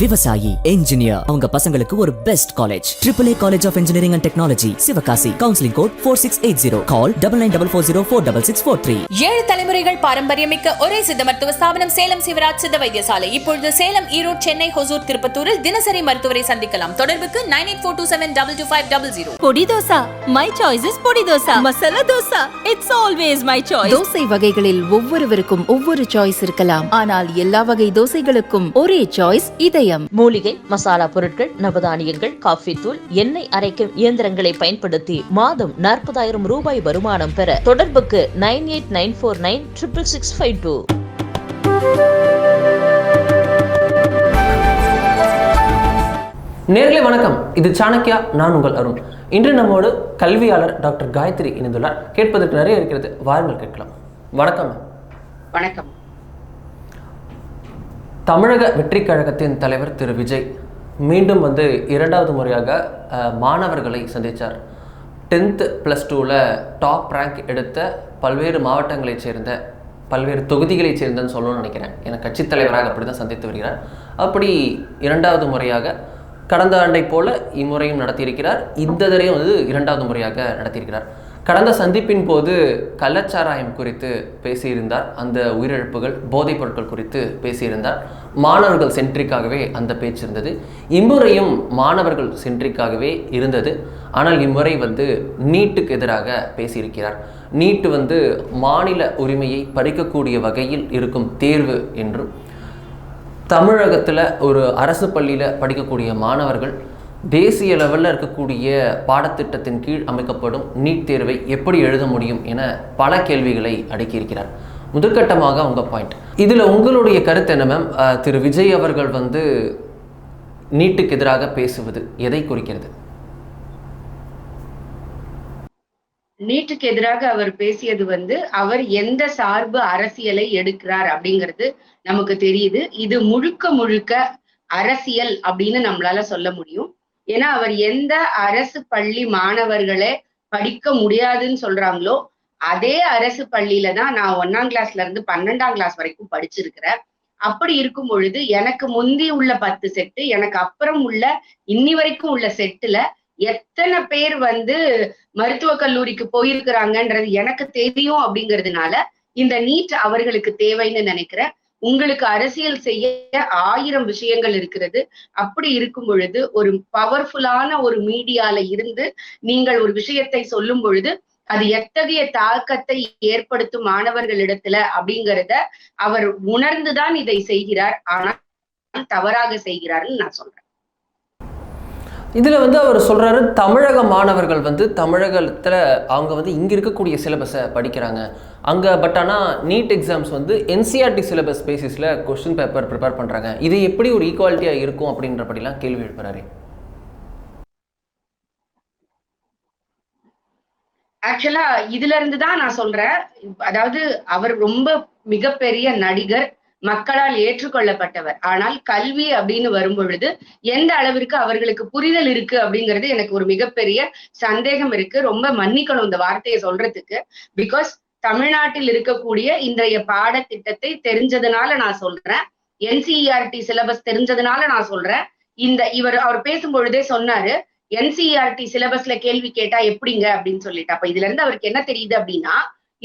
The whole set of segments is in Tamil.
விவசாயி என்ஜினியர் அவங்க பசங்களுக்கு ஒரு best college triple A college of engineering and technology Sivakasi. Counselling code four six eight zero call double nine double four zero four double six four three ஏழு தலைமுறைகள் பாரம்பரியமிக்க ஒரே சித்த மருத்துவ ஸ்தாபனம் சேலம் சிவராஜ் சித்த வைத்தியசாலை. இப்பொழுது சேலம் ஈரோடு சென்னை ஹொசூர் திருப்பத்தூரில் தினசரி மருத்துவரை சந்திக்கலாம். தொடர்புக்கு nine eight four two seven double two five double zero. Podi dosa. My choice is podi dosa. Masala dosa. It's always my choice dosa வகைகளில் ஒவ்வொருவருக்கும் ஒவ்வொரு சாய்ஸ் இருக்கலாம். ஆனால் எல்லா வகை தோசைகளுக்கும் ஒரே சாய்ஸ் இதயம் மூலிகை மசாலா பொருட்கள் நவதானியங்கள் காஃபி தூள் எண்ணெய் அரைக்கும் இயந்திரங்களை பயன்படுத்தி மாதம் நாற்பதாயிரம் ரூபாய் வருமானம் பெற தொடர்புக்கு nine eight nine four nine triple six five two. நேர்களே வணக்கம். இது சாணக்கியா நான் உங்கள் அருண். இன்று நம்மோடு கல்வியாளர் டாக்டர் காயத்ரி இணைந்துள்ளார். கேட்பதற்கு நிறைய இருக்கிறது. வாருங்கள் கேட்கலாம். வணக்கம். வணக்கம். தமிழக வெற்றி கழகத்தின் தலைவர் திரு விஜய் மீண்டும் வந்து இரண்டாவது முறையாக மாணவர்களை சந்தித்தார் டென்த்து ப்ளஸ் டூவில் டாப் ரேங்க் எடுத்த பல்வேறு மாவட்டங்களைச் சேர்ந்த பல்வேறு தொகுதிகளைச் சேர்ந்தன்னு சொல்லணும்னு நினைக்கிறேன். என கட்சித் தலைவராக அப்படி தான் சந்தித்து வருகிறார். அப்படி இரண்டாவது முறையாக கடந்த ஆண்டை போல இம்முறையும் நடத்தியிருக்கிறார். இந்த தடையும் வந்து இரண்டாவது முறையாக நடத்தியிருக்கிறார். கடந்த சந்திப்பின் போது கள்ளச்சாராயம் குறித்து பேசியிருந்தார். அந்த உயிரிழப்புகள் போதைப் பொருட்கள் குறித்து பேசியிருந்தார். மாணவர்கள் சென்ட்ரிக்காகவே அந்த பேச்சு இருந்தது. இம்முறையும் மாணவர்கள் சென்ட்ரிக்காகவே இருந்தது. ஆனால் இம்முறை வந்து நீட்டுக்கு எதிராக பேசியிருக்கிறார். நீட்டு வந்து மாநில உரிமையை பறிக்கக்கூடிய வகையில் இருக்கும் தேர்வு என்றும் தமிழகத்தில் ஒரு அரசு பள்ளியில் படிக்கக்கூடிய மாணவர்கள் தேசிய லெவலில் இருக்கக்கூடிய பாடத்திட்டத்தின் கீழ் அமைக்கப்படும் நீட் தேர்வை எப்படி எழுத முடியும் என பல கேள்விகளை அடுக்கியிருக்கிறார். முதற்கட்டமாக உங்க பாயிண்ட் இதில் உங்களுடைய கருத்து என்ன மேம் திரு விஜய் அவர்கள் வந்து நீட்டுக்கு எதிராக பேசுவது எதை குறிக்கிறது? நீட்டுக்கு எதிராக அவர் பேசியது வந்து அவர் எந்த சார்பு அரசியலை எடுக்கிறார் அப்படிங்கிறது நமக்கு தெரியுது. இது முழுக்க முழுக்க அரசியல் அப்படின்னு நம்மளால சொல்ல முடியும். ஏன்னா அவர் எந்த அரசு பள்ளி மாணவர்களை படிக்க முடியாதுன்னு சொல்றாங்களோ அதே அரசு பள்ளியில தான் நான் ஒன்னாம் கிளாஸ்ல இருந்து பன்னெண்டாம் கிளாஸ் வரைக்கும் படிச்சிருக்கிறேன். அப்படி இருக்கும் பொழுது எனக்கு முந்தி உள்ள பத்து செட்டு எனக்கு அப்புறம் உள்ள இன்னி வரைக்கும் உள்ள செட்டுல எத்தனை பேர் வந்து மருத்துவக் கல்லூரிக்கு போயிருக்கிறாங்கன்றது எனக்கு தெரியும் அப்படிங்கிறதுனால இந்த நீட் அவர்களுக்கு தேவைன்னு நினைக்கிறேன். உங்களுக்கு அரசியல் செய்ய ஆயிரம் விஷயங்கள் இருக்கிறது. அப்படி இருக்கும் பொழுது ஒரு பவர்ஃபுல்லான ஒரு மீடியால இருந்து நீங்கள் ஒரு விஷயத்தை சொல்லும் பொழுது அது எத்தகைய தாக்கத்தை ஏற்படுத்தும் மாணவர்களிடத்துல அப்படிங்கிறத அவர் உணர்ந்துதான் இதை செய்கிறார். ஆனால் தவறாக செய்கிறார்னு நான் சொல்றேன். இதில் வந்து அவர் சொல்கிறாரு தமிழக மாணவர்கள் வந்து தமிழகத்தில் அவங்க வந்து இங்கே இருக்கக்கூடிய சிலபஸை படிக்கிறாங்க. அங்கே பட் ஆனால் நீட் எக்ஸாம்ஸ் வந்து என்சிஆர்டி சிலபஸ் பேசிஸில் கொஸ்டின் பேப்பர் ப்ரிப்பேர் பண்ணுறாங்க இது எப்படி ஒரு ஈக்குவாலிட்டியாக இருக்கும் அப்படின்றபடிலாம் கேள்வி எழுப்புறாரு. ஆக்சுவலா இதுல இருந்து தான் நான் சொல்றேன். அதாவது அவர் ரொம்ப மிகப்பெரிய நடிகர். மக்களால் ஏற்றுக்கொள்ளப்பட்டவர். ஆனால் கல்வி அப்படின்னு வரும் பொழுது எந்த அளவிற்கு அவர்களுக்கு புரிதல் இருக்கு அப்படிங்கிறது எனக்கு ஒரு மிகப்பெரிய சந்தேகம் இருக்கு. ரொம்ப மன்னிக்கணும் இந்த வார்த்தையை சொல்றதுக்கு. பிகாஸ் தமிழ்நாட்டில் இருக்கக்கூடிய இன்றைய பாடத்திட்டத்தை தெரிஞ்சதுனால நான் சொல்றேன். என்சிஇஆர்டி சிலபஸ் தெரிஞ்சதுனால நான் சொல்றேன். இந்த இவர் அவர் பேசும் பொழுதே சொன்னாரு என்சிஇஆர்டி சிலபஸ்ல கேள்வி கேட்டா எப்படிங்க அப்படின்னு சொல்லிட்டு. அப்ப இதுல இருந்து அவருக்கு என்ன தெரியுது அப்படின்னா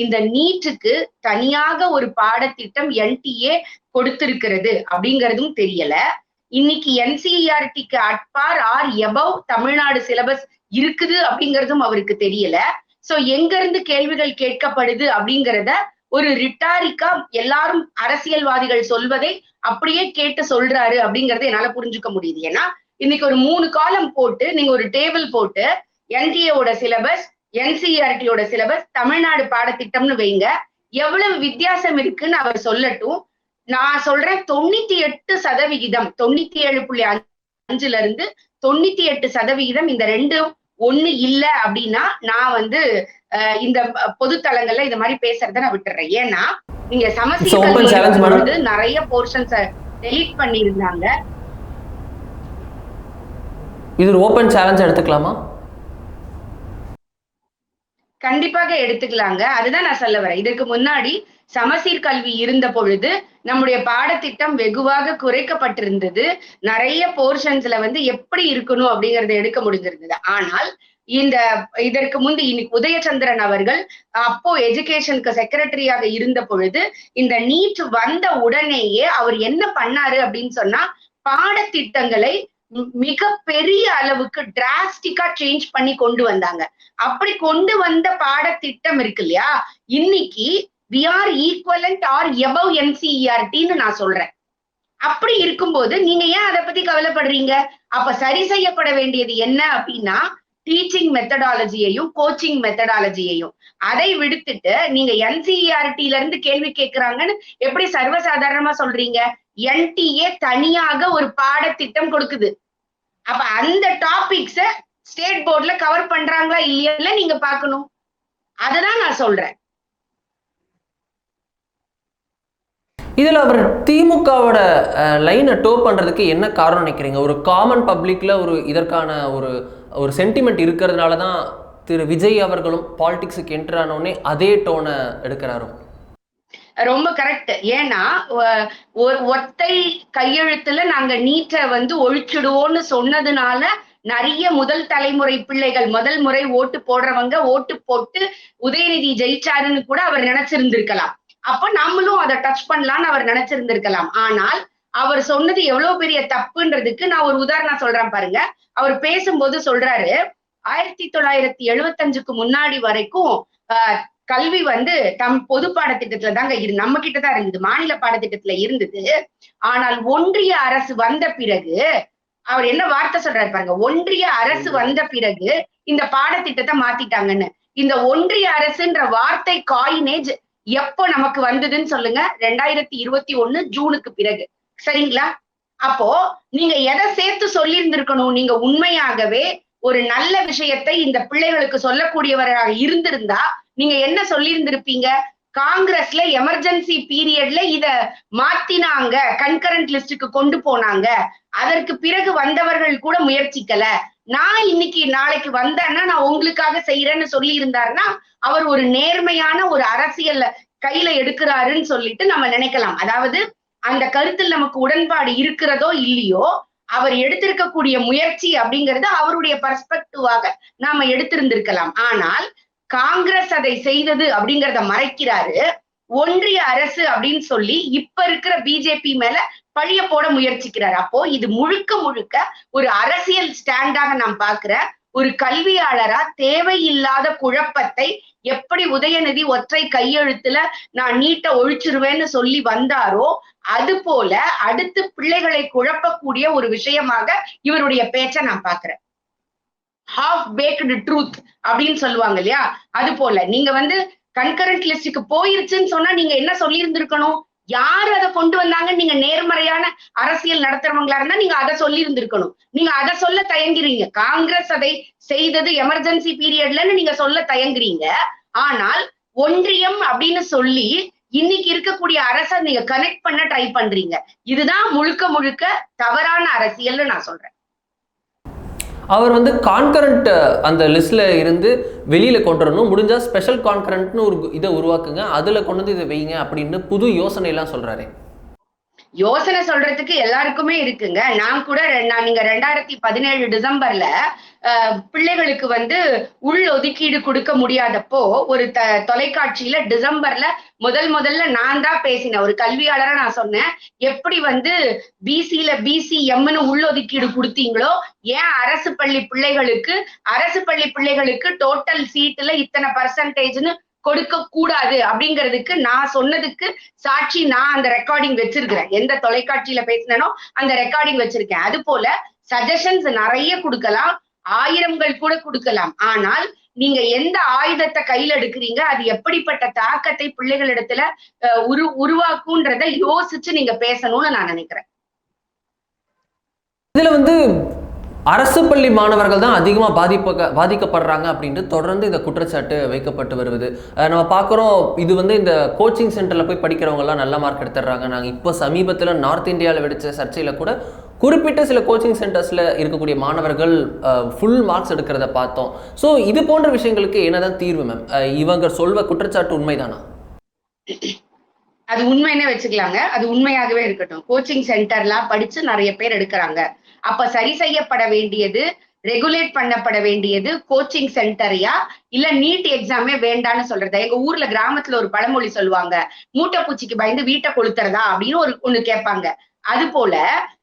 இந்த நீட்டுக்கு தனியாக ஒரு பாடத்திட்டம் என்டிஏ கொடுத்திருக்கிறது அப்படிங்கிறதும் தெரியல. இன்னைக்கு என்சிஇஆர்டிக்கு at par or above Tamil Nadu syllabus இருக்குது அப்படிங்கிறதும் அவருக்கு தெரியல. சோ எங்க இருந்து கேள்விகள் கேட்கப்படுது அப்படிங்கிறத ஒரு ரிட்டாரிக்கா எல்லாரும் அரசியல்வாதிகள் சொல்வதை அப்படியே கேட்டு சொல்றாரு அப்படிங்கறத என்னால புரிஞ்சுக்க முடியுது. ஏன்னா இன்னைக்கு ஒரு மூணு காலம் போட்டு நீங்க ஒரு டேபிள் போட்டு என்டிஏவோட சிலபஸ் என்சிஆர்டியோட சிலபஸ் தமிழ்நாடு பாடத்திட்டம்னு வைங்க. எவ்வளவு வித்தியாசம் இருக்குன்னு அவர் சொல்லட்டும். நான் சொல்றேன் தொண்ணூத்தி எட்டு சதவிகிதம் தொண்ணூத்தி ஏழு புள்ளி அஞ்சுல இருந்து தொண்ணூத்தி எட்டு சதவிகிதம் இந்த ரெண்டும் ஒண்ணு இல்ல அப்படின்னா நான் வந்து இந்த பொது தளங்கள்ல இந்த மாதிரி பேசுறத நான் விட்டுறேன். ஏன்னா நீங்க சமசீர் நிறைய போர்ஷன்ஸ டெலீட் பண்ணியிருந்தாங்க. இது ஒரு ஓப்பன் சேலஞ்ச் எடுத்துக்கலாமா? கண்டிப்பாக எடுத்துக்கலாங்க. அதுதான் நான் சொல்ல வரேன். இதற்கு முன்னாடி சமசீர் கல்வி இருந்த பொழுது நம்முடைய பாடத்திட்டம் வெகுவாக குறைக்கப்பட்டிருந்தது. நிறைய போர்ஷன்ஸ்ல வந்து எப்படி இருக்கணும் அப்படிங்கறத எடுக்க முடிஞ்சிருந்தது. ஆனால் இந்த இதற்கு முந்தி இன்னைக்கு உதயச்சந்திரன் அவர்கள் அப்போ எஜுகேஷனுக்கு செக்ரட்டரியாக இருந்த பொழுது இந்த நீட் வந்த உடனேயே அவர் என்ன பண்ணாரு அப்படின்னு சொன்னா பாடத்திட்டங்களை மிக பெரிய அளவுக்கு டிராஸ்டிக்கா சேஞ்ச் பண்ணி கொண்டு வந்தாங்க. அப்படி கொண்டு வந்த பாடத்திட்டம் இருக்கு இல்லையா? இன்னைக்கு we are equivalent or above என்சிஇஆர்டின்னு நான் சொல்றேன். அப்படி இருக்கும்போது நீங்க ஏன் அதை பத்தி கவலைப்படுறீங்க? அப்ப சரி செய்யப்பட வேண்டியது என்ன அப்படின்னா டீச்சிங் மெத்தடாலஜியையும் கோச்சிங் மெத்தடாலஜியையும் அதை விடுத்துட்டு நீங்க என்சிஇஆர்டில இருந்து கேள்வி கேட்கிறாங்கன்னு எப்படி சர்வசாதாரணமா சொல்றீங்க? என்டிஏ தனியாக ஒரு பாடத்திட்டம் கொடுக்குது. அப்ப அந்த டாபிக்ஸ ஸ்டேட் போர்ட்ல கவர் பண்றாங்களா இல்லையா நீங்க பாக்கணும் அததான் நான் சொல்றேன். இதில் அவர் திமுகவோட லைனை டோ பண்ணுறதுக்கு என்ன காரணம் நினைக்கிறீங்க? ஒரு காமன் பப்ளிக்கில் ஒரு இதற்கான ஒரு ஒரு சென்டிமெண்ட் இருக்கிறதுனால தான் திரு விஜய் அவர்களும் பாலிடிக்ஸுக்கு என்ட்ரானோடனே அதே டோனை எடுக்கிறாரோ? ரொம்ப கரெக்ட் ஏன்னா ஒரு ஒத்தை கையெழுத்துல நாங்க நீட்டை வந்து ஒழிச்சிடுவோம்னு சொன்னதுனால நிறைய முதல் தலைமுறை பிள்ளைகள் முதல் முறை ஓட்டு போடுறவங்க ஓட்டு போட்டு உதயநிதி ஜெயிச்சாருன்னு கூட அவர் நினைச்சிருந்திருக்கலாம். அப்ப நம்மளும் அதை டச் பண்ணலாம்னு அவர் நினைச்சிருந்திருக்கலாம். ஆனால் அவர் சொன்னது எவ்வளவு பெரிய தப்புன்றதுக்கு நான் ஒரு உதாரணம் சொல்றேன் பாருங்க. அவர் பேசும்போது சொல்றாரு ஆயிரத்தி தொள்ளாயிரத்தி எழுபத்தஞ்சுக்கு முன்னாடி வரைக்கும் கல்வி வந்து தம் பொது பாடத்திட்டத்துல தாங்க இரு நம்ம கிட்ட தான் இருந்தது மாநில பாடத்திட்டத்துல இருந்தது. ஆனால் ஒன்றிய அரசு வந்த பிறகு அவர் என்ன வார்த்தை சொல்றாரு பாருங்க ஒன்றிய அரசு வந்த பிறகு இந்த பாடத்திட்டத்தை மாத்திட்டாங்கன்னு. இந்த ஒன்றிய அரசுன்ற வார்த்தை காயினேஜ் எப்போ நமக்கு வந்ததுன்னு சொல்லுங்க ரெண்டாயிரத்தி இருபத்தி ஒண்ணு ஜூனுக்கு பிறகு. சரிங்களா? அப்போ நீங்க எதை சேர்த்து சொல்லியிருந்திருக்கணும்? நீங்க உண்மையாகவே ஒரு நல்ல விஷயத்தை இந்த பிள்ளைகளுக்கு சொல்லக்கூடியவராக இருந்திருந்தா நீங்க என்ன சொல்லியிருந்திருப்பீங்க? காங்கிரஸ்ல எமர்ஜென்சி பீரியட்ல இத மாத்தினாங்க. கன்கரண்ட் லிஸ்டுக்கு கொண்டு போனாங்க. அதற்கு பிறகு வந்தவர்கள் கூட முயற்சிக்கல. நான் இன்னைக்கு நாளைக்கு வந்தேன்னா நான் உங்களுக்காக செய்யறேன்னு சொல்லி இருந்தாருன்னா அவர் ஒரு நேர்மையான ஒரு அரசியல்ல கையில எடுக்கிறாருன்னு சொல்லிட்டு நம்ம நினைக்கலாம். அதாவது அந்த கருத்தில் நமக்கு உடன்பாடு இருக்கிறதோ இல்லையோ அவர் எடுத்திருக்கக்கூடிய முயற்சி அப்படிங்கறது அவருடைய பர்ஸ்பெக்டிவாக நாம எடுத்திருந்திருக்கலாம். ஆனால் காங்கிரஸ் அதை செய்தது அப்படிங்கறத மறைக்கிறாரு. ஒன்றிய அரசு அப்படின்னு சொல்லி இப்ப இருக்கிற பிஜேபி மேல பழிய போட முயற்சிக்கிறார். அப்போ இது முழுக்க முழுக்க ஒரு அரசியல் ஸ்டாண்டாக நான் பாக்குறேன் ஒரு கல்வியாளரா தேவையில்லாத குழப்பத்தை எப்படி உதயநிதி ஒற்றை கையெழுத்துல நான் நீட்ட ஒழிச்சிருவேன்னு சொல்லி வந்தாரோ அது போல அடுத்து பிள்ளைகளை குழப்பக்கூடிய ஒரு விஷயமாக இவருடைய பேச்சை நான் பாக்குறேன் ஹாஃப் பேக்டு ட்ரூத் அப்படின்னு சொல்லுவாங்க இல்லையா? அது போல. நீங்க வந்து கன்கரண்ட் லிஸ்டுக்கு போயிருச்சுன்னு சொன்னா நீங்க என்ன சொல்லியிருந்திருக்கணும்? யாரு யார் அதை கொண்டு வந்தாங்க நீங்க நேர்மறையான அரசியல் நடத்துறவங்களா இருந்தா நீங்க அதை சொல்லி இருந்திருக்கணும் நீங்க அதை சொல்ல தயங்குறீங்க. காங்கிரஸ் அதை செய்தது எமர்ஜென்சி பீரியட்லன்னு நீங்க சொல்ல தயங்குறீங்க. ஆனால் ஒன்றியம் அப்படின்னு சொல்லி இன்னைக்கு இருக்கக்கூடிய அரசை நீங்க கனெக்ட் பண்ண ட்ரை பண்றீங்க. இதுதான் முழுக்க முழுக்க தவறான அரசியல்னு நான் சொல்றேன். அவர் வந்து கான்கரண்ட் அந்த லிஸ்ட்ல இருந்து வெளியில கொண்டு வரணும். முடிஞ்சா ஸ்பெஷல் கான்கரண்ட்னு ஒரு இதை உருவாக்குங்க. அதுல கொண்டு வந்து இதை வைங்க அப்படின்னு புது யோசனை எல்லாம் சொல்றாரு. யோசனை சொல்றதுக்கு எல்லாருக்குமே இருக்குங்க. நான் கூட ரெ- நான் நீங்க ரெண்டாயிரத்தி பதினேழு டிசம்பர்ல பிள்ளைகளுக்கு வந்து உள் ஒதுக்கீடு கொடுக்க முடியாதப்போ ஒரு த தொலைக்காட்சியில டிசம்பர்ல முதல் முதல்ல நான் தான் பேசினேன். ஒரு கல்வியாளரா நான் சொன்னேன். எப்படி வந்து பிசில பிசி எம்னு உள் ஒதுக்கீடு கொடுத்தீங்களோ ஏன் அரசு பள்ளி பிள்ளைகளுக்கு அரசு பள்ளி பிள்ளைகளுக்கு டோட்டல் சீட்டுல இத்தனை பர்சன்டேஜ்னு கொடுக்க கூடாது அப்படிங்கிறதுக்கு நான் சொன்னதுக்கு சாட்சி நான் அந்த ரெக்கார்டிங் வச்சிருக்கிறேன். எந்த தொலைக்காட்சியில பேசினனோ அந்த ரெக்கார்டிங் வச்சிருக்கேன். அது போல சஜஷன்ஸ் நிறைய கொடுக்கலாம். ஆயிரங்கள் கூட கொடுக்கலாம். ஆனால் நீங்க எந்த ஆயுதத்தை கையில எடுக்கிறீங்க அது எப்படிப்பட்ட தாக்கத்தை பிள்ளைகளிடத்துல உரு உருவாக்குன்றதை யோசிச்சு நீங்க பேசணும்னு நான் நினைக்கிறேன். இதுல வந்து அரசு பள்ளி மாணவர்கள் தான் அதிகமாக பாதிப்ப பாதிக்கப்படுறாங்க அப்படின்ட்டு தொடர்ந்து இந்த குற்றச்சாட்டு வைக்கப்பட்டு வருவது. நம்ம பார்க்குறோம் இது வந்து இந்த கோச்சிங் சென்டரில் போய் படிக்கிறவங்கலாம் நல்ல மார்க் எடுத்துடுறாங்க. நாங்கள் இப்போ சமீபத்தில் நார்த் இந்தியாவில் வெடிச்ச சர்ச்சையில் கூட குறிப்பிட்ட சில கோச்சிங் சென்டர்ஸில் இருக்கக்கூடிய மாணவர்கள் ஃபுல் மார்க்ஸ் எடுக்கிறத பார்த்தோம். ஸோ இது போன்ற விஷயங்களுக்கு என்னதான் தீர்வு மேம் இவங்க சொல்வ குற்றச்சாட்டு உண்மைதானா? அது உண்மைன்னே வச்சுக்கலாங்க. அது உண்மையாகவே இருக்கட்டும். கோச்சிங் சென்டர்லாம் படிச்சு நிறைய பேர் எடுக்கிறாங்க. அப்ப சரி செய்யப்பட வேண்டியது ரெகுலேட் பண்ணப்பட வேண்டியது கோச்சிங் சென்டரையா இல்ல நீட் எக்ஸாமே வேண்டான்னு சொல்றதா? எங்க ஊர்ல கிராமத்துல ஒரு பழமொழி சொல்லுவாங்க. மூட்டை பூச்சிக்கு பயந்து வீட்டை கொளுத்துறதா? அப்படின்னு ஒரு ஒண்ணு கேட்பாங்க. அது போல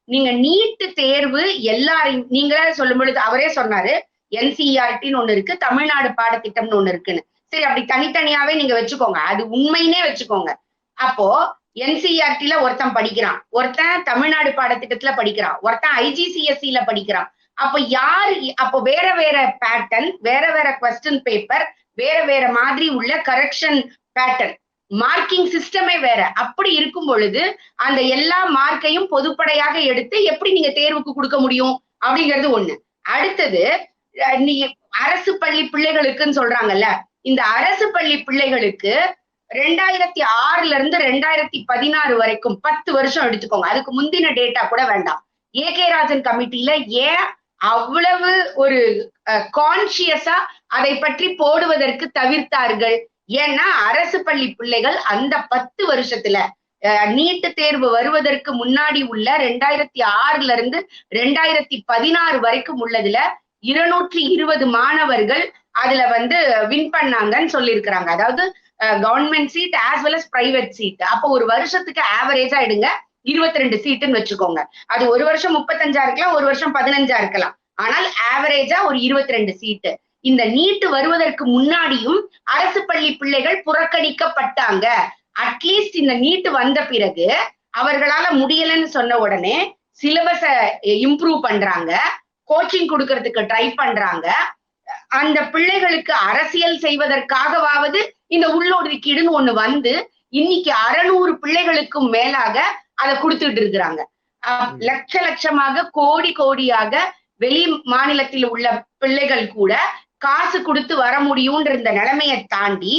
நீங்க நீட் தேர்வு எல்லாரையும் நீங்களே சொல்லும் பொழுது அவரே சொன்னாரு என்சிஆர்டின்னு ஒண்ணு இருக்கு தமிழ்நாடு பாடத்திட்டம்னு ஒண்ணு இருக்குன்னு. சரி அப்படி தனித்தனியாவே நீங்க வச்சுக்கோங்க. அது உண்மைன்னே வச்சுக்கோங்க. அப்போ என்சிஆர்டில ஒருத்தன் படிக்கிறான். ஒருத்தன் தமிழ்நாடு பாடத்திட்டத்துல படிக்கிறான். ஒருத்தன் ஐஜிசிஎஸ்சில படிக்கிறான். அப்ப யாரு அப்போ வேற வேற பேட்டர்ன் வேற வேற கொஸ்டின் பேப்பர் வேற வேற மாதிரி உள்ள கரெக்ஷன் பேட்டர்ன் மார்க்கிங் சிஸ்டமே வேற. அப்படி இருக்கும் பொழுது அந்த எல்லா மார்க்கையும் பொதுப்படையாக எடுத்து எப்படி நீங்க தேர்வுக்கு கொடுக்க முடியும்? அப்படிங்கிறது ஒண்ணு. அடுத்தது நீ அரசு பள்ளி பிள்ளைகளுக்குன்னு சொல்றாங்கல்ல இந்த அரசு பள்ளி பிள்ளைகளுக்கு ரெண்டாயிரத்தி ஆறுல இருந்து ரெண்டாயிரத்தி பதினாறு வரைக்கும் பத்து வருஷம் எடுத்துக்கோங்க. அதுக்கு முந்தின டேட்டா கூட வேண்டாம். ஏ கே ராஜன் கமிட்டியில ஏன் அவ்வளவு ஒரு கான்சியஸா அதை பற்றி போடுவதற்கு தவிர்த்தார்கள்? ஏன்னா அரசு பள்ளி பிள்ளைகள் அந்த பத்து வருஷத்துல நீட்டு தேர்வு வருவதற்கு முன்னாடி உள்ள ரெண்டாயிரத்தி ஆறுல இருந்து ரெண்டாயிரத்தி பதினாறு வரைக்கும் உள்ளதுல இருநூற்றி இருபது மாணவர்கள் அதுல வந்து வின் பண்ணாங்கன்னு சொல்லியிருக்கிறாங்க. அதாவது government seat as well as private seat அப்போ ஒரு வருஷத்துக்கு ஆவரேஜா எடுங்க இருபத்தி ரெண்டு சீட்டுன்னு வச்சுக்கோங்க. அது ஒரு வருஷம் முப்பத்தஞ்சா இருக்கலாம் ஒரு வருஷம் பதினஞ்சா இருக்கலாம். ஆனால் ஆவரேஜா ஒரு இருபத்தி ரெண்டு சீட்டு இந்த நீட்டு வருவதற்கு முன்னாடியும் அரசு பள்ளி பிள்ளைகள் புறக்கணிக்கப்பட்டாங்க. அட்லீஸ்ட் இந்த நீட்டு வந்த பிறகு அவர்களால முடியலன்னு சொன்ன உடனே சிலபஸ இம்ப்ரூவ் பண்றாங்க. கோச்சிங் கொடுக்கறதுக்கு ட்ரை பண்றாங்க. அந்த பிள்ளைகளுக்கு அரசியல் செய்வதற்காகவாவது இந்த உள்ளொதுக்கீடுன்னு ஒண்ணு வந்து இன்னைக்கு அறநூறு பிள்ளைகளுக்கும் மேலாக அதை கொடுத்துட்டு இருக்கிறாங்க. லட்ச லட்சமாக கோடி கோடியாக வெளி மாநிலத்தில் உள்ள பிள்ளைகள் கூட காசு கொடுத்து வர முடியும்ன்ற இந்த நிலைமையை தாண்டி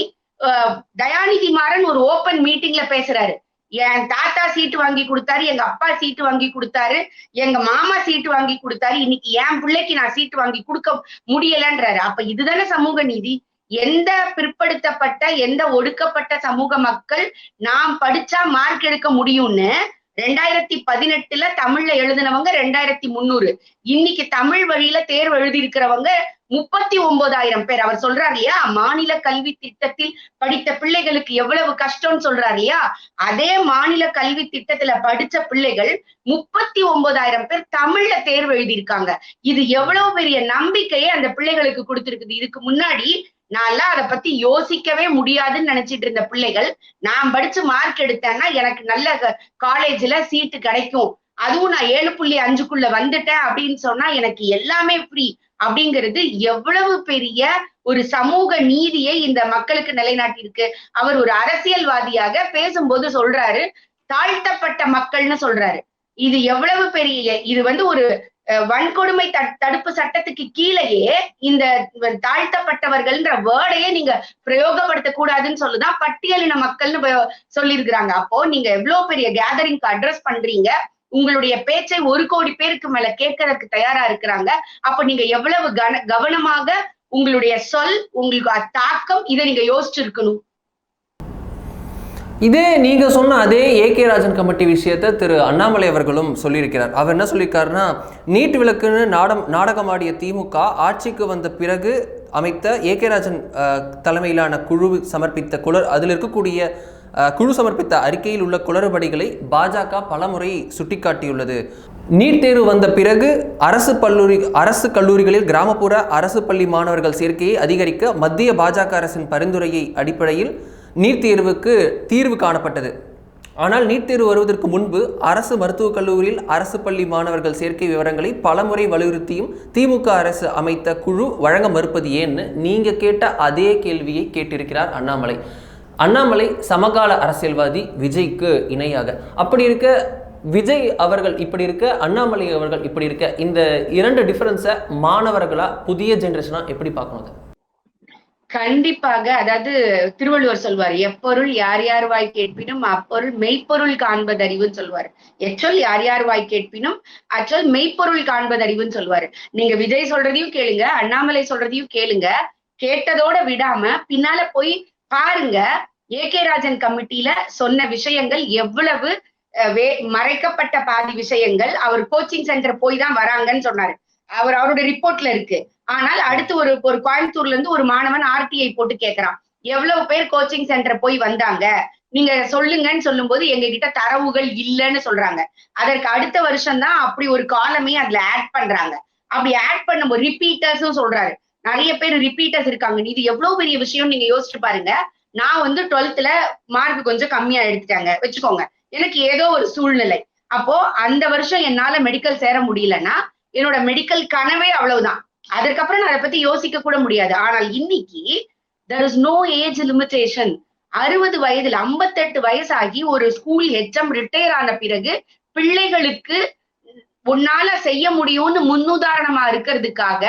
தயாநிதி மாறன் ஒரு ஓப்பன் மீட்டிங்ல பேசுறாரு. என் தாத்தா சீட்டு வாங்கி கொடுத்தாரு எங்க அப்பா சீட்டு வாங்கி கொடுத்தாரு எங்க மாமா சீட்டு வாங்கி கொடுத்தாரு இன்னைக்கு என் பிள்ளைக்கு நான் சீட்டு வாங்கி கொடுக்க முடியலன்றாரு. அப்ப இதுதானே சமூக நீதி? எந்த பிற்படுத்தப்பட்ட எந்த ஒடுக்கப்பட்ட சமூக மக்கள் நாம் படிச்சா மார்க் எடுக்க முடியும்னு ரெண்டாயிரத்தி பதினெட்டுல தமிழ்ல எழுதினவங்க ரெண்டாயிரத்தி முந்நூறு. இன்னைக்கு தமிழ் வழியில தேர்வு எழுதி இருக்கிறவங்க முப்பத்தி ஒன்பதாயிரம் பேர். அவர் சொல்றாரு இல்லையா மாநில கல்வி திட்டத்தில் படித்த பிள்ளைகளுக்கு எவ்வளவு கஷ்டம்னு சொல்றாரு இல்லையா அதே மாநில கல்வி திட்டத்துல படிச்ச பிள்ளைகள் முப்பத்தி ஒன்பதாயிரம் பேர் தமிழ்ல தேர்வு எழுதியிருக்காங்க. இது எவ்வளவு பெரிய நம்பிக்கையை அந்த பிள்ளைகளுக்கு கொடுத்திருக்குது. இதுக்கு முன்னாடி நான்லாம் அதை பத்தி யோசிக்கவே முடியாதுன்னு நினைச்சிட்டு இருந்த பிள்ளைகள் நான் படிச்சு மார்க் எடுத்தேன்னா எனக்கு நல்ல காலேஜ்ல சீட்டு கிடைக்கும். அதுவும் நான் ஏழு புள்ளி அஞ்சுக்குள்ள வந்துட்டேன் அப்படின்னு சொன்னா எனக்கு எல்லாமே ஃப்ரீ அப்படிங்கிறது எவ்வளவு பெரிய ஒரு சமூக நீதியை இந்த மக்களுக்கு நிலைநாட்டியிருக்கு. அவர் ஒரு அரசியல்வாதியாக பேசும்போது சொல்றாரு தாழ்த்தப்பட்ட மக்கள்னு சொல்றாரு. இது எவ்வளவு பெரிய இது வந்து ஒரு வன்கொடுமை தடுப்பு சட்டத்துக்கு கீழேயே இந்த தாழ்த்தப்பட்டவர்கள்ன்ற வேர்டையே நீங்க பிரயோகப்படுத்த கூடாதுன்னு சொல்லுதான் பட்டியலின மக்கள்னு சொல்லியிருக்கிறாங்க. அப்போ நீங்க எவ்வளவு பெரிய கேதரிங்க்கு அட்ரஸ் பண்றீங்க? உங்களுடைய பேச்சை ஒரு கோடி பேருக்கு மேல கேட்கறதுக்கு தயாரா இருக்கிறாங்க. அப்ப நீங்க எவ்வளவு கன கவனமாக உங்களுடைய சொல் உங்களுக்கு தாக்கம் இதை நீங்க யோசிச்சிருக்கணும். இதே நீங்கள் சொன்ன அதே ஏ கே ராஜன் கமிட்டி விஷயத்தை திரு அண்ணாமலை அவர்களும் சொல்லியிருக்கிறார். அவர் என்ன சொல்லியிருக்காருன்னா நீட் விளக்குன்னு நாடம் நாடகமாடிய திமுக ஆட்சிக்கு வந்த பிறகு அமைத்த ஏ கே ராஜன் தலைமையிலான குழு சமர்ப்பித்த குளர் அதில் இருக்கக்கூடிய குழு சமர்ப்பித்த அறிக்கையில் உள்ள குளறுபடிகளை பாஜக பலமுறை சுட்டிக்காட்டியுள்ளது. நீட் தேர்வு வந்த பிறகு அரசு பல்லூரி அரசு கல்லூரிகளில் கிராமப்புற அரசு பள்ளி மாணவர்கள் சேர்க்கையை அதிகரிக்க மத்திய பாஜக அரசின் பரிந்துரையை அடிப்படையில் நீட் தேர்வுக்கு தீர்வு காணப்பட்டது. ஆனால் நீட் தேர்வு வருவதற்கு முன்பு அரசு மருத்துவக் கல்லூரியில் அரசு பள்ளி மாணவர்கள் சேர்க்கை விவரங்களை பலமுறை வலியுறுத்தியும் திமுக அரசு அமைத்த குழு வழங்க மறுப்பது ஏன்னு நீங்கள் கேட்ட அதே கேள்வியை கேட்டிருக்கிறார் அண்ணாமலை. அண்ணாமலை சமகால அரசியல்வாதி விஜய்க்கு இணையாக. அப்படி இருக்க விஜய் அவர்கள் இப்படி இருக்க அண்ணாமலை அவர்கள் இப்படி இருக்க இந்த இரண்டு டிஃப்ரென்ஸை மாணவர்களாக புதிய ஜென்ரேஷனாக எப்படி பார்க்கணும் கண்டிப்பாக அதாவது திருவள்ளுவர் சொல்வார் எப்பொருள் யார் யார் வாய் கேட்பினும் அப்பொருள் மெய்ப்பொருள் காண்பதறிவுன்னு சொல்வார். எச்சொல் யார் யார் வாய் கேட்பினும் அச்சொல் மெய்ப்பொருள் காண்பதறிவுன்னு சொல்வாரு. நீங்க விஜய் சொல்றதையும் கேளுங்க அண்ணாமலை சொல்றதையும் கேளுங்க. கேட்டதோட விடாம பின்னால போய் பாருங்க ஏ கே ராஜன் கமிட்டியில சொன்ன விஷயங்கள் எவ்வளவு அஹ், வே மறைக்கப்பட்ட பாதி விஷயங்கள் அவர் கோச்சிங் சென்டர் போய் தான் வராங்கன்னு சொன்னாரு. அவர் அவரோட ரிப்போர்ட்ல இருக்கு. ஆனால் அடுத்து ஒரு ஒரு கோயம்புத்தூர்ல இருந்து ஒரு மாணவன் ஆர்டிஐ போட்டு கேக்குறான். எவ்வளவு பேர் கோச்சிங் சென்டர் போய் வந்தாங்க? நீங்க சொல்லுங்கன்னு சொல்லும்போது எங்க கிட்ட தரவுகள் இல்லைன்னு சொல்றாங்க. அதற்கு அடுத்த வருஷம் தான் அப்படி ஒரு காலமே அதுல ஆட் பண்றாங்க. அப்படி ஆட் பண்ணும்போது ரிப்பீட்டர்ஸும் சொல்றாரு. நிறைய பேர் ரிப்பீட்டர்ஸ் இருக்காங்க. இது எவ்வளவு பெரிய விஷயம் நீங்க யோசிச்சு பாருங்க. நான் வந்து டுவெல்த்ல மார்க் கொஞ்சம் கம்மியா எடுத்துட்டாங்க. வச்சுக்கோங்க. எனக்கு ஏதோ ஒரு சூழ்நிலை. அப்போ அந்த வருஷம் என்னால மெடிக்கல் சேர முடியலன்னா என்னோட மெடிக்கல் கனவே அவ்வளவுதான். அதற்கப்புறம் நான் அதை பத்தி யோசிக்க கூட முடியாது. ஆனால் இன்னைக்கு there is no age limitation அறுபது வயதுல ஐம்பத்தெட்டு வயசாகி ஒரு ஸ்கூல் ஹெச்எம் ரிட்டையர் ஆன பிறகு பிள்ளைகளுக்கு உன்னால செய்ய முடியும்னு முன்னுதாரணமா இருக்கிறதுக்காக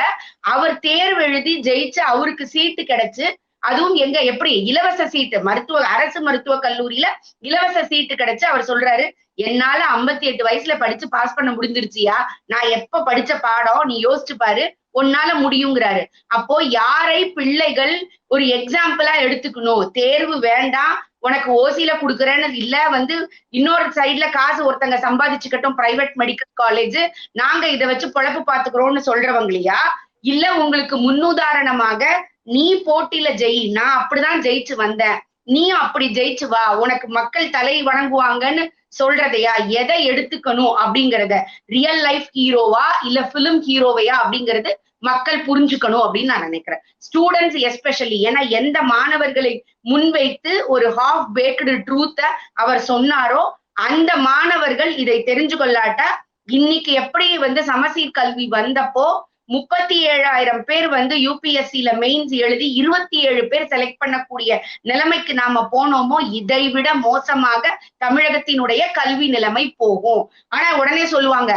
அவர் தேர்வு எழுதி ஜெயிச்சு அவருக்கு சீட்டு கிடைச்சு அதுவும் எங்க எப்படி? இலவச சீட்டு. மருத்துவ அரசு மருத்துவ கல்லூரியில இலவச சீட்டு கிடைச்சு அவர் சொல்றாரு என்னால ஐம்பத்தி எட்டு வயசுல படிச்சு பாஸ் பண்ண முடிஞ்சிருச்சியா? நான் எப்ப படிச்ச பாடம்? நீ யோசிச்சு பாரு. உன்னால முடியுங்கிறாரு. அப்போ யாரை பிள்ளைகள் ஒரு எக்ஸாம்பிளா எடுத்துக்கணும்? தேர்வு வேண்டாம். உனக்கு ஓசியில குடுக்குறேன்னு இல்ல வந்து இன்னொரு சைடுல காசு ஒருத்தங்க சம்பாதிச்சுக்கட்டும் பிரைவேட் மெடிக்கல் காலேஜ் நாங்க இதை வச்சு பொழப்பு பாத்துக்கிறோம்னு சொல்றவங்களையா இல்ல உங்களுக்கு முன்னுதாரணமாக நீ போட்டியில ஜெயி நான் அப்படிதான் ஜெயிச்சு வந்தேன். நீ அப்படி ஜெயிச்சு வா உனக்கு மக்கள் தலை வணங்குவாங்கன்னு சொல்றதையா? எதை எடுத்துக்கணும் அப்படிங்கறத? ரியல் லைஃப் ஹீரோவா இல்ல பிலிம் ஹீரோவையா அப்படிங்கறது மக்கள் புரிஞ்சுக்கணும் அப்படின்னு நான் நினைக்கிறேன். ஸ்டூடெண்ட்ஸ் எஸ்பெஷலி ஏன்னா எந்த மாணவர்களை முன்வைத்து ஒரு ஹாஃப் பேக்கடு ட்ரூத்த அவர் சொன்னாரோ அந்த மாணவர்கள் இதை தெரிஞ்சு கொள்ளாட்ட இன்னைக்கு எப்படி வந்து சமசீர் கல்வி வந்தப்போ முப்பத்தி ஏழாயிரம் பேர் வந்து யூபிஎஸ்சியில மெயின்ஸ் எழுதி இருபத்தி ஏழு பேர் செலக்ட் பண்ணக்கூடிய நிலைமைக்கு நாம போனோமோ இதை விட மோசமாக தமிழகத்தினுடைய கல்வி நிலைமை போகும். ஆனா உடனே சொல்லுவாங்க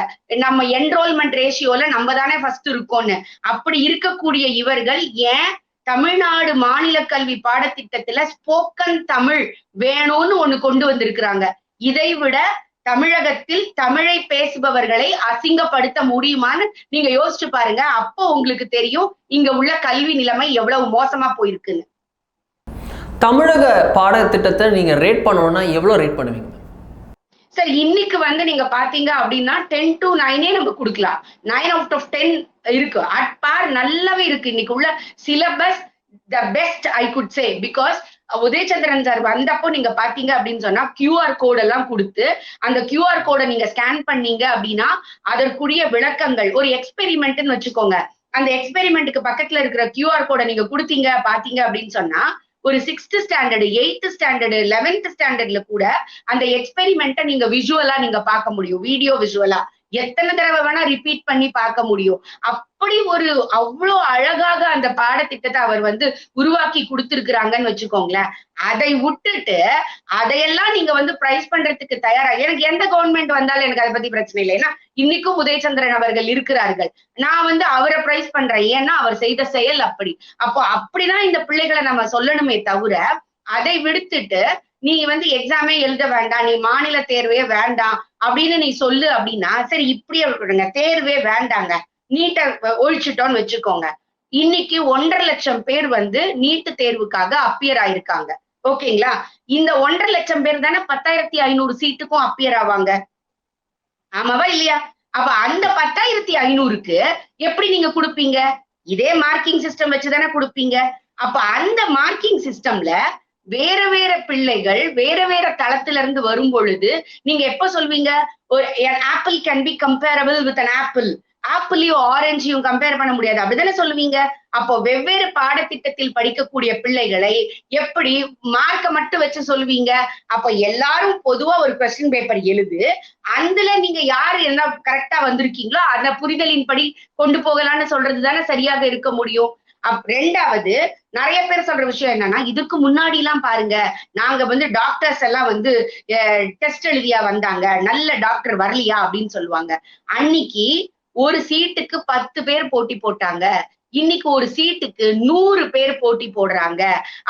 நம்ம என்ரோல்மெண்ட் ரேஷியோல நம்ம தானே ஃபர்ஸ்ட் இருக்கோம்னு. அப்படி இருக்கக்கூடிய இவர்கள் ஏன் தமிழ்நாடு மாநில கல்வி பாடத்திட்டத்துல ஸ்போக்கன் தமிழ் வேணும்னு ஒண்ணு கொண்டு வந்திருக்கிறாங்க. இதை விட தமிழகத்தில் தமிழை பேசுபவர்களை அசிங்கப்படுத்த முடியுமான்னு நீங்க யோசிச்சு பாருங்க. அப்போ உங்களுக்கு தெரியும் இங்க உள்ள கல்வி நிலைமை எவ்வளவு மோசமா போயிருக்குன்னு. தமிழக பாடத்திட்டத்தை நீங்க ரேட் பண்ணணும்னா எவ்வளோ ரேட் பண்ணுவீங்க? சார் இன்னைக்கு வந்து நீங்க பாத்தீங்க அப்படின்னா டென் டு நைனே நம்ம கொடுக்கலாம். நைன் அவுட் ஆஃப் டென் இருக்கு. அட் பார் நல்லாவே இருக்கு. இன்னைக்கு உள்ள syllabus the best I could say because Udhayachandran sir வந்தப்போ நீங்க பாத்தீங்க அப்படின்னு சொன்னா கியூஆர் கோட் எல்லாம் கொடுத்து அந்த கியூஆர் கோடை நீங்க ஸ்கேன் பண்ணீங்க அப்படின்னா அதற்குரிய விளக்கங்கள் ஒரு எக்ஸ்பெரிமெண்ட்னு வச்சுக்கோங்க. அந்த எக்ஸ்பெரிமெண்ட்டுக்கு பக்கத்துல இருக்கிற கியூஆர் கோடை நீங்க கொடுத்தீங்க பாத்தீங்க அப்படின்னு சொன்னா ஒரு sixth standard eighth standard eleventh ஸ்டாண்டர்ட்ல கூட அந்த எக்ஸ்பெரிமெண்ட்டை நீங்க விஷுவலா நீங்க பார்க்க முடியும். வீடியோ விஷுவலா எத்தனை தடவை வேணா ரிப்பீட் பண்ணி பார்க்க முடியும். அப்படி ஒரு அவ்வளோ அழகாக அந்த பாடத்திட்டத்தை அவர் வந்து உருவாக்கி கொடுத்துருக்குறாங்கன்னு வச்சுக்கோங்களேன். அதை விட்டுட்டு அதையெல்லாம் நீங்க வந்து பிரைஸ் பண்றதுக்கு தயாரா? எனக்கு எந்த கவர்மெண்ட் வந்தாலும் எனக்கு அதை பத்தி பிரச்சனை இல்லை. ஏன்னா இன்னைக்கும் உதயச்சந்திரன் அவர்கள் இருக்கிறார்கள். நான் வந்து அவரை பிரைஸ் பண்றேன். ஏன்னா அவர் செய்த செயல் அப்படி. அப்போ அப்படிதான் இந்த பிள்ளைகளை நம்ம சொல்லணுமே தவிர அதை விடுத்துட்டு நீ வந்து எக்ஸாமே எழுத வேண்டாம். நீ மாநில தேர்வே வேண்டாம். அப்படின்னு நீ சொல்லு அப்படின்னா சரி இப்படியே விடுங்க. தேர்வே வேண்டாங்க. நீட்டை ஒழிச்சிட்டோம்னு வச்சுக்கோங்க. இன்னைக்கு ஒன்றரை லட்சம் பேர் வந்து நீட்டு தேர்வுக்காக அப்பியர் ஆயிருக்காங்க. ஓகேங்களா? இந்த ஒன்றரை லட்சம் பேர் தானே பத்தாயிரத்தி ஐநூறு சீட்டுக்கும் அப்பியர் ஆவாங்க. ஆமாவா இல்லையா? அப்ப அந்த பத்தாயிரத்தி ஐநூறுக்கு எப்படி நீங்க கொடுப்பீங்க? இதே மார்க்கிங் சிஸ்டம் வச்சுதானே கொடுப்பீங்க. அப்ப அந்த மார்க்கிங் சிஸ்டம்ல வேற வேற பிள்ளைகள் வேற வேற தளத்துல இருந்து வரும் பொழுது நீங்க எப்ப சொல்வீங்க? Apple can be comparable with an apple ஆப்பிளையும் ஆரஞ்சையும் கம்பேர் பண்ண முடியாது. அப்படிதானே சொல்லுவீங்க? அப்போ வெவ்வேறு பாடத்திட்டத்தில் படிக்கக்கூடிய பிள்ளைகளை எப்படி மார்க்க மட்டும் வச்சு சொல்லுவீங்க? அப்போ எல்லாரும் பொதுவா ஒரு கொஸ்டின் பேப்பர் எழுது. அதுல நீங்க யாரு என்ன கரெக்டா வந்திருக்கீங்களோ அந்த புரிதலின்படி கொண்டு போகலாம்னு சொல்றது தானே சரியாக இருக்க முடியும். அப் ரெண்டாவது நிறைய பேர் சொல்ற விஷயம் என்னன்னா இதுக்கு முன்னாடி எல்லாம் பாருங்க நாங்க வந்து டாக்டர்ஸ் எல்லாம் வந்து டெஸ்ட் எழுதியா வந்தாங்க நல்ல டாக்டர் வரலையா அப்படின்னு சொல்லுவாங்க. அன்னைக்கு ஒரு சீட்டுக்கு பத்து பேர் போட்டி போட்டாங்க. இன்னைக்கு ஒரு சீட்டுக்கு நூறு பேர் போட்டி போடுறாங்க.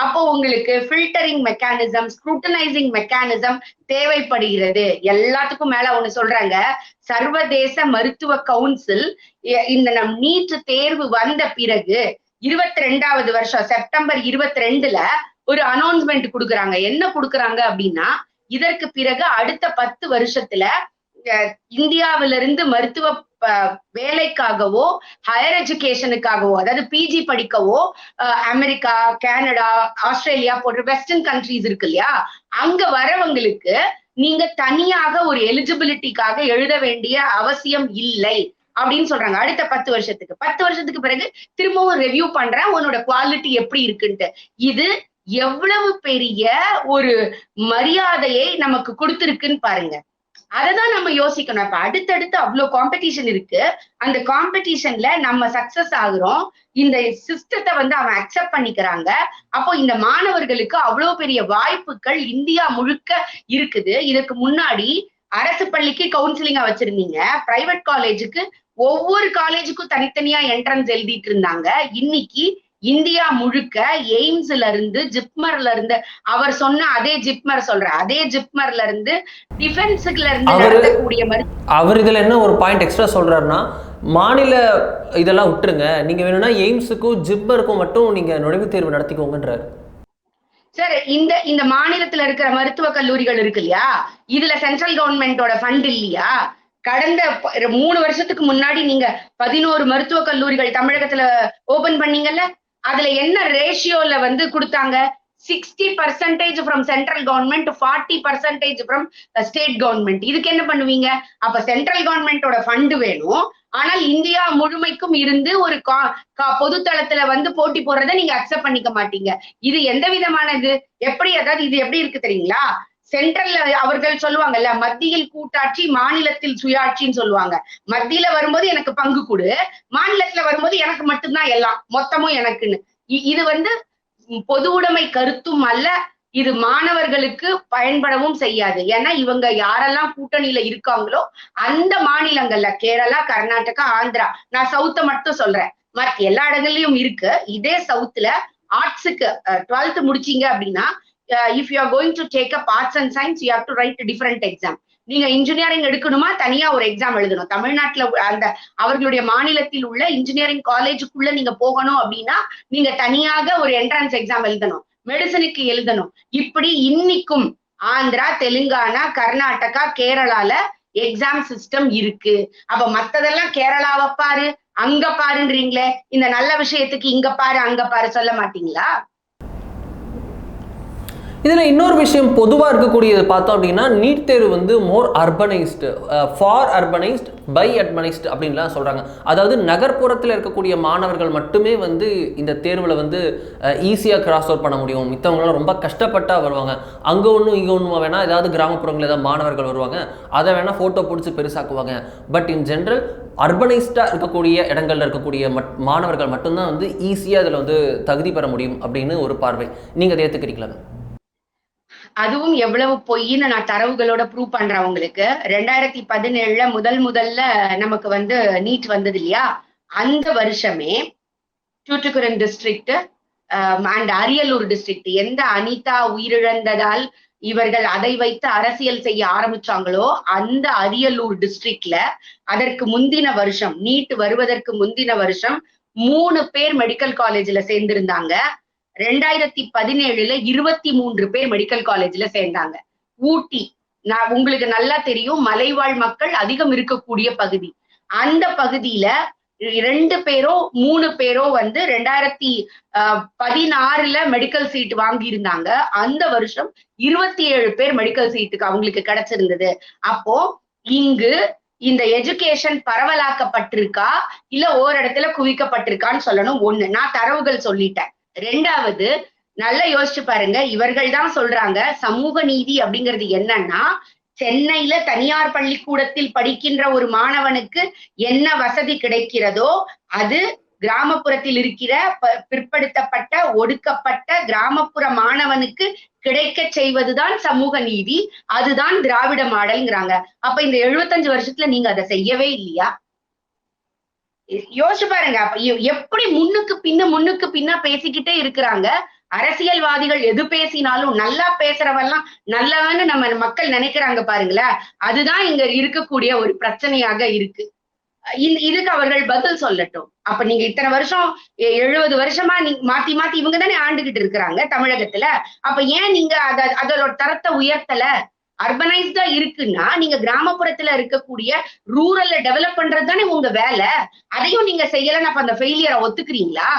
அப்போ உங்களுக்கு ஃபில்டரிங் மெக்கானிசம் ஸ்க்ரூட்டனைசிங் மெக்கானிசம் தேவைப்படுகிறது. எல்லாத்துக்கும் மேல ஒண்ணு சொல்றாங்க. சர்வதேச மருத்துவ கவுன்சில் இந்த நம் நீட்டு தேர்வு வந்த பிறகு இருபத்தி ரெண்டாவது வருஷம் செப்டம்பர் இருபத்தி ரெண்டுல ஒரு அனௌன்ஸ்மெண்ட் கொடுக்குறாங்க. என்ன கொடுக்குறாங்க அப்படின்னா இதற்கு பிறகு அடுத்த பத்து வருஷத்துல இந்தியாவிலிருந்து மருத்துவ வேலைக்காகவோ ஹையர் எஜுகேஷனுக்காகவோ அதாவது பிஜி படிக்கவோ அமெரிக்கா கனடா ஆஸ்திரேலியா போன்ற வெஸ்டர்ன் கண்ட்ரீஸ் இருக்கு இல்லையா? அங்க வரவங்களுக்கு நீங்க தனியாக ஒரு எலிஜிபிலிட்டிக்காக எழுத வேண்டிய அவசியம் இல்லை. அப்படின்னு சொல்றாங்க. அடுத்த பத்து வருஷத்துக்கு. பத்து வருஷத்துக்கு பிறகு திரும்பவும் ரிவ்யூ பண்றேன். உன்னோட குவாலிட்டி எப்படி இருக்குன்ட்டு. இது எவ்வளவு பெரிய ஒரு மரியாதையை நமக்கு கொடுத்திருக்குன்னு பாருங்க. அததான் நம்ம யோசிக்கணும். இப்ப அடுத்தடுத்து அவ்வளவு காம்படிஷன் இருக்கு. அந்த காம்படிஷன்ல நம்ம சக்சஸ் ஆகுறோம். இந்த சிஸ்டத்தை வந்து அவன் அக்செப்ட் பண்ணிக்கிறாங்க. அப்போ இந்த மாணவர்களுக்கு அவ்வளவு பெரிய வாய்ப்புகள் இந்தியா முழுக்க இருக்குது. இதுக்கு முன்னாடி அரசு பள்ளிக்கு கவுன்சிலிங்கா வச்சிருந்தீங்க. பிரைவேட் காலேஜுக்கு ஒவ்வொரு காலேஜுக்கும் தனித்தனியா என்ட்ரன்ஸ் எழுதிட்டு இருந்தாங்க. இன்னைக்கு இந்தியா முழுக்க எய்ம்ஸ்ல இருந்து ஜிப்மர்ல இருந்து அவர் சொன்ன அதே ஜிப்மர் சொல்ற அதே ஜிப்மர்ல இருந்து டிஃபென்ஸுக்குல இருந்து நடத்தக்கூடிய மரு அவர் இதில் என்ன ஒரு பாயிண்ட் எக்ஸ்ட்ரா சொல்றாருன்னா மாநில இதெல்லாம் விட்டுருங்க. நீங்கள் வேணும்னா எய்ம்ஸுக்கும் ஜிப்பருக்கும் மட்டும் நீங்கள் நுழைவுத் தேர்வு நடத்திக்கோங்கன்றாரு. சார் இந்த இந்த மாநிலத்துல இருக்கிற மருத்துவ கல்லூரிகள் இருக்கு இல்லையா? இதுல சென்ட்ரல் கவர்மெண்டோட ஃபண்ட் இல்லையா? கடந்த மூணு வருஷத்துக்கு முன்னாடி நீங்க பதினோரு மருத்துவ கல்லூரிகள் தமிழகத்துல ஓபன் பண்ணீங்கல்ல? அதுல என்ன ரேஷியோல வந்து கொடுத்தாங்க? Sixty percentage from central government forty percentage from state government இதுக்கு என்ன பண்ணுவீங்க? அப்ப சென்ட்ரல் கவர்மெண்டோட ஃபண்ட் வேணும். ஆனால் இந்தியா முழுமைக்கும் இருந்து ஒரு கா- கா- பொதுத்தளத்துல வந்து போட்டி போடுறத நீங்க அக்செப்ட் பண்ணிக்க மாட்டீங்க. இது எந்த விதமானது? எப்படி அதாவது இது எப்படி இருக்கு தெரியுங்களா? சென்ட்ரல்ல அவர்கள் சொல்லுவாங்கல்ல மத்தியில் கூட்டாட்சி மாநிலத்தில் சுயாட்சின்னு சொல்லுவாங்க. மத்தியில வரும்போது எனக்கு பங்கு கொடு மாநிலத்துல வரும்போது எனக்கு மட்டும்தான் எல்லாம் மொத்தமும் எனக்குன்னு. இது வந்து பொது உடைமை கருத்தும் அல்ல இது மாணவர்களுக்கு பயன்படவும் செய்யாது. ஏன்னா இவங்க யாரெல்லாம் கூட்டணியில இருக்காங்களோ அந்த மாநிலங்கள்ல கேரளா கர்நாடகா ஆந்திரா நான் சவுத்த மட்டும் சொல்றேன். மற்ற எல்லா இடங்கள்லயும் இருக்கு. இதே சவுத்துல ஆர்ட்ஸுக்கு டுவெல்த் முடிச்சீங்க அப்படின்னா if you are going to take up arts and science you have to write different exam நீங்க இன்ஜினியரிங் எடுக்கணுமா? தனியா ஒரு எக்ஸாம் எழுதணும். தமிழ்நாட்டுல அந்த அவர்களுடைய மாநிலத்தில் உள்ள இன்ஜினியரிங் காலேஜுக்குள்ள நீங்க போகணும் அப்படின்னா நீங்க தனியாக ஒரு என்ட்ரன்ஸ் எக்ஸாம் எழுதணும். மெடிசனுக்கு எழுதணும். இப்படி இன்னைக்கும் ஆந்திரா தெலுங்கானா கர்நாடகா கேரளால எக்ஸாம் சிஸ்டம் இருக்கு. அப்ப மத்ததெல்லாம் கேரளாவை பாரு அங்க பாருன்றீங்களே. இந்த நல்ல விஷயத்துக்கு இங்க பாரு அங்க பாரு சொல்ல மாட்டீங்களா? இதில் இன்னொரு விஷயம் பொதுவாக இருக்கக்கூடியது பார்த்தோம் அப்படின்னா நீட் தேர்வு வந்து more urbanised for urbanised by urbanised அப்படின்லாம் சொல்கிறாங்க அதாவது நகர்ப்புறத்தில் இருக்கக்கூடிய மாணவர்கள் மட்டுமே வந்து இந்த தேர்வில் வந்து ஈஸியாக கிராஸ் அவுட் பண்ண முடியும். மித்தவங்களாம் ரொம்ப கஷ்டப்பட்டா வருவாங்க. அங்கே ஒன்றும் இங்கே ஒன்றுமா வேணால் ஏதாவது கிராமப்புறங்களில் ஏதாவது மாணவர்கள் வருவாங்க. அதை வேணால் ஃபோட்டோ பிடிச்சி பெருசாக்குவாங்க. பட் இன் ஜென்ரல் அர்பனைஸ்டாக இருக்கக்கூடிய இடங்கள்ல இருக்கக்கூடிய மட் மாணவர்கள் மட்டும்தான் வந்து ஈஸியாக அதில் வந்து தகுதி பெற முடியும் அப்படின்னு ஒரு பார்வை. நீங்கள் அதை ஏற்றுக்கிறீங்களா அதுவும் எவ்வளவு பொய்ன்னு நான் தரவுகளோட ப்ரூவ் பண்றேன் உங்களுக்கு. ரெண்டாயிரத்தி பதினேழுல முதல் முதல்ல நமக்கு வந்து நீட் வந்தது இல்லையா? அந்த வருஷமே தூத்துக்குடன் டிஸ்ட்ரிக்ட் அண்ட் அரியலூர் டிஸ்ட்ரிக்ட் எந்த அனிதா உயிரிழந்ததால் இவர்கள் அதை வைத்து அரசியல் செய்ய ஆரம்பிச்சாங்களோ அந்த அரியலூர் டிஸ்ட்ரிக்ட்ல அதற்கு முந்தின வருஷம் நீட் வருவதற்கு முந்தின வருஷம் மூணு பேர் மெடிக்கல் காலேஜ்ல சேர்ந்திருந்தாங்க. ரெண்டாயிரத்தி பதினேழுல இருபத்தி மூன்று பேர் மெடிக்கல் காலேஜ்ல சேர்ந்தாங்க. ஊட்டி நான் உங்களுக்கு நல்லா தெரியும் மலைவாழ் மக்கள் அதிகம் இருக்கக்கூடிய பகுதி. அந்த பகுதியில ரெண்டு பேரோ மூணு பேரோ வந்து ரெண்டாயிரத்தி ஆஹ், பதினாறுல மெடிக்கல் சீட் வாங்கி இருந்தாங்க அந்த வருஷம் இருபத்தி ஏழு பேர் மெடிக்கல் சீட்டுக்கு அவங்களுக்கு கிடைச்சிருந்தது. அப்போ இங்கு இந்த எஜுகேஷன் பரவலாக்கப்பட்டிருக்கா? இல்ல ஓரிடத்துல குவிக்கப்பட்டிருக்கான்னு சொல்லணும். ஒண்ணு நான் தரவுகள் சொல்லிட்டேன். ரெண்டாவது நல்லா யோசிச்சு பாருங்க. இவர்கள் தான் சொல்றாங்க சமூக நீதி அப்படிங்கிறது என்னன்னா சென்னையில தனியார் பள்ளிக்கூடத்தில் படிக்கின்ற ஒரு மாணவனுக்கு என்ன வசதி கிடைக்கிறதோ அது கிராமப்புறத்தில் இருக்கிற ப- பிற்படுத்தப்பட்ட ஒடுக்கப்பட்ட கிராமப்புற மாணவனுக்கு கிடைக்க செய்வதுதான் சமூக நீதி அதுதான் திராவிட மாடல்ங்கிறாங்க. அப்ப இந்த எழுபத்தஞ்சு வருஷத்துல நீங்க அதை செய்யவே இல்லையா? யோசிச்சு பாருங்க அப்ப எப்படி முன்னுக்கு பின்ன முன்னுக்கு பின்ன பேசிக்கிட்டே இருக்கிறாங்க? அரசியல்வாதிகள் எது பேசினாலும் நல்லா பேசுறவெல்லாம் நல்லவன்னு நம்ம மக்கள் நினைக்கிறாங்க பாருங்களேன். அதுதான் இங்க இருக்கக்கூடிய ஒரு பிரச்சனையாக இருக்கு. இதுக்கு அவர்கள் பதில் சொல்லட்டும். அப்ப நீங்க இத்தனை வருஷம் எழுபது வருஷமா நீங்க மாத்தி மாத்தி இவங்க தானே ஆண்டுகிட்டு இருக்கிறாங்க தமிழகத்துல. அப்ப ஏன் நீங்க அத அதோட தரத்தை உயர்த்தல? அர்பனைஸ்டா இருக்குன்னா நீங்க கிராமப்புறத்துல இருக்கக்கூடிய ரூரல்ல டெவலப் பண்றது தானே உங்க வேலை. அதையும் நீங்க செய்யலன்னு அப்ப அந்த ஃபெயிலியரை ஒத்துக்கிறீங்களா?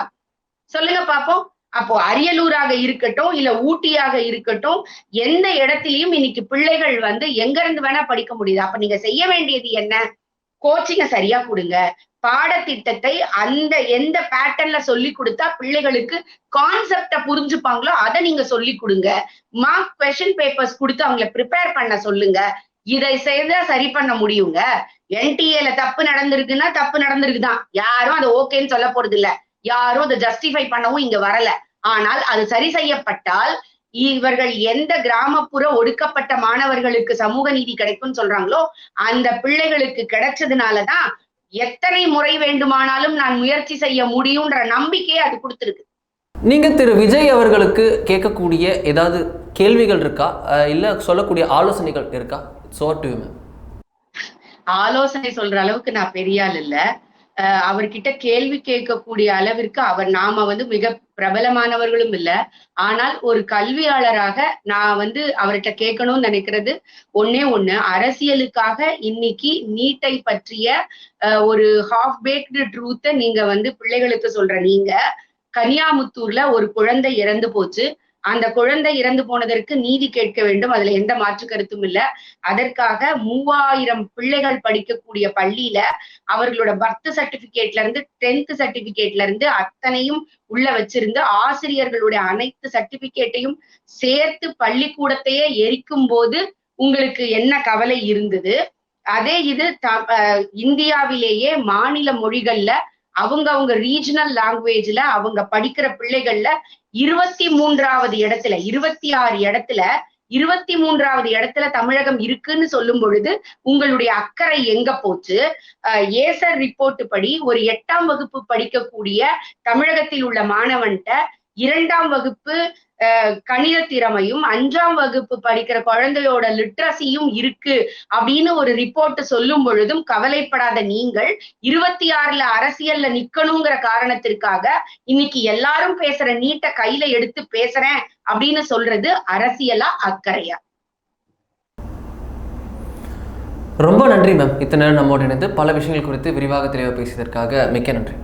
சொல்லுங்க பாப்போம். அப்போ அரியலூராக இருக்கட்டும் இல்ல ஊட்டியாக இருக்கட்டும் எந்த இடத்துலயும் இன்னைக்கு பிள்ளைகள் வந்து எங்க இருந்து வேணா படிக்க முடியுது. அப்ப நீங்க செய்ய வேண்டியது என்ன? கோச்சிங்க சரியா கொடுங்க. பாடத்திட்டத்தை அந்த எந்த பேட்டர்ன்ல சொல்லி கொடுத்தா பிள்ளைகளுக்கு கான்செப்ட புரிஞ்சுப்பாங்களோ அதை நீங்க சொல்லி கொடுங்க. மார்க் கொஸ்டின் பேப்பர்ஸ் கொடுத்து அவங்கள ப்ரிப்பேர் பண்ண சொல்லுங்க. இதை செய்தா சரி பண்ண முடியுங்க. என்டிஏல தப்பு நடந்திருக்குன்னா தப்பு நடந்திருக்குதான். யாரும் அதை ஓகேன்னு சொல்ல போறது இல்ல. யாரும் அதை ஜஸ்டிஃபை பண்ணவும் இங்க வரல. ஆனால் அது சரி செய்யப்பட்டால் இவர்கள் எந்த கிராமப்புற ஒடுக்கப்பட்ட மாணவர்களுக்கு சமூக நீதி கிடைக்கும்னு சொல்றாங்களோ அந்த பிள்ளைகளுக்கு கிடைச்சதுனாலதான் எத்தனை முறை வேண்டுமானாலும் நான் முயற்சி செய்ய முடியும்ன்ற நம்பிக்கையை அது கொடுத்திருக்கு. நீங்க திரு விஜய் அவர்களுக்கு கேட்கக்கூடிய ஏதாவது கேள்விகள் இருக்கா? இல்ல சொல்லக்கூடிய ஆலோசனைகள் இருக்கா? சோ டு ஆலோசனை சொல்ற அளவுக்கு நான் பெரிய ஆள் இல்ல. அவர்கிட்ட கேள்வி கேட்கக்கூடிய அளவிற்கு அவர் நாம வந்து மிக பிரபலமானவர்களும் இல்ல. ஆனால் ஒரு கல்வியாளராக நான் வந்து அவர்கிட்ட கேட்கணும்னு நினைக்கிறது ஒன்னே ஒண்ணு. அரசியலுக்காக இன்னைக்கு நீட்டை பற்றிய ஒரு ஹாஃப் பேக்டு ட்ரூத்தை நீங்க வந்து பிள்ளைகளுக்கு சொல்ற நீங்க கனியாமுத்தூர்ல ஒரு குழந்தை இறந்து போச்சு. அந்த குழந்தை இறந்து போனதற்கு நீதி கேட்க வேண்டும். அதுல எந்த மாற்று கருத்தும் இல்ல. அதற்காக மூவாயிரம் பிள்ளைகள் படிக்கக்கூடிய பள்ளியில அவர்களோட பர்த் சர்டிபிகேட்ல இருந்து டென்த் சர்டிபிகேட்ல இருந்து அத்தனையும் உள்ள வச்சிருந்து ஆசிரியர்களுடைய அனைத்து சர்டிபிகேட்டையும் சேர்த்து பள்ளிக்கூடத்தையே எரிக்கும் போது உங்களுக்கு என்ன கவலை இருந்தது? அதே இது த- அஹ் இந்தியாவிலேயே மாநில மொழிகள்ல அவங்க அவங்க ரீஜனல் லாங்குவேஜ்ல அவங்க படிக்கிற பிள்ளைகள்ல இருபத்தி மூன்றாவது இடத்துல இருபத்தி ஆறு இடத்துல இருபத்தி மூன்றாவது இடத்துல தமிழகம் இருக்குன்னு சொல்லும் பொழுது உங்களுடைய அக்கறை எங்க போச்சு? அஹ் ஏசர் ரிப்போர்ட் படி ஒரு எட்டாம் வகுப்பு படிக்கக்கூடிய தமிழகத்தில் உள்ள மாணவன்கிட்ட இரண்டாம் வகுப்பு கணித திறமையும் அஞ்சாம் வகுப்பு படிக்கிற குழந்தையோட லிட்ரஸியும் இருக்கு அப்படின்னு ஒரு ரிப்போர்ட் சொல்லும் பொழுதும் கவலைப்படாத நீங்கள் இருபத்தி ஆறுல அரசியல்ல நிக்கணுங்கிற காரணத்திற்காக இன்னைக்கு எல்லாரும் பேசுற நீட்ட கையில எடுத்து பேசுறேன் அப்படின்னு சொல்றது அரசியலா அக்கறையா? ரொம்ப நன்றி மேம் இத்தனை நேரம் நம்மோடு இணைந்து பல விஷயங்கள் குறித்து விரிவாக தெளிவாக பேசியதற்காக மிக்க நன்றி.